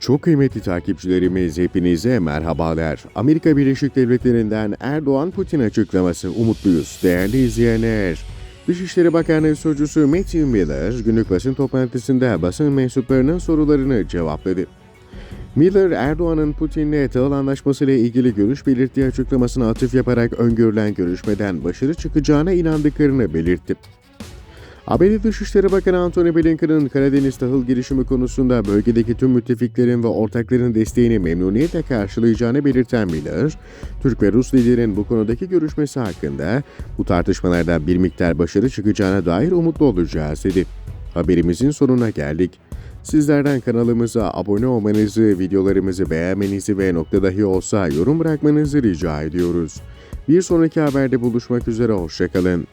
Çok kıymetli takipçilerimiz hepinize merhabalar. Amerika Birleşik Devletleri'nden Erdoğan Putin açıklaması umutluyuz değerli izleyenler. Dışişleri Bakanlığı Sözcüsü Matthew Miller günlük basın toplantısında basın mensuplarının sorularını cevapladı. Miller, Erdoğan'ın Putin'le tahıl anlaşması ile ilgili görüş belirttiği açıklamasına atıf yaparak öngörülen görüşmeden başarı çıkacağına inandıklarını belirtti. ABD Dışişleri Bakanı Antony Blinken'ın Karadeniz tahıl girişimi konusunda bölgedeki tüm müttefiklerin ve ortakların desteğini memnuniyetle karşılayacağını belirten Miller, Türk ve Rus liderin bu konudaki görüşmesi hakkında bu tartışmalarda bir miktar başarı çıkacağına dair umutlu olacağız dedi. Haberimizin sonuna geldik. Sizlerden kanalımıza abone olmanızı, videolarımızı beğenmenizi ve nokta dahi olsa yorum bırakmanızı rica ediyoruz. Bir sonraki haberde buluşmak üzere, hoşçakalın.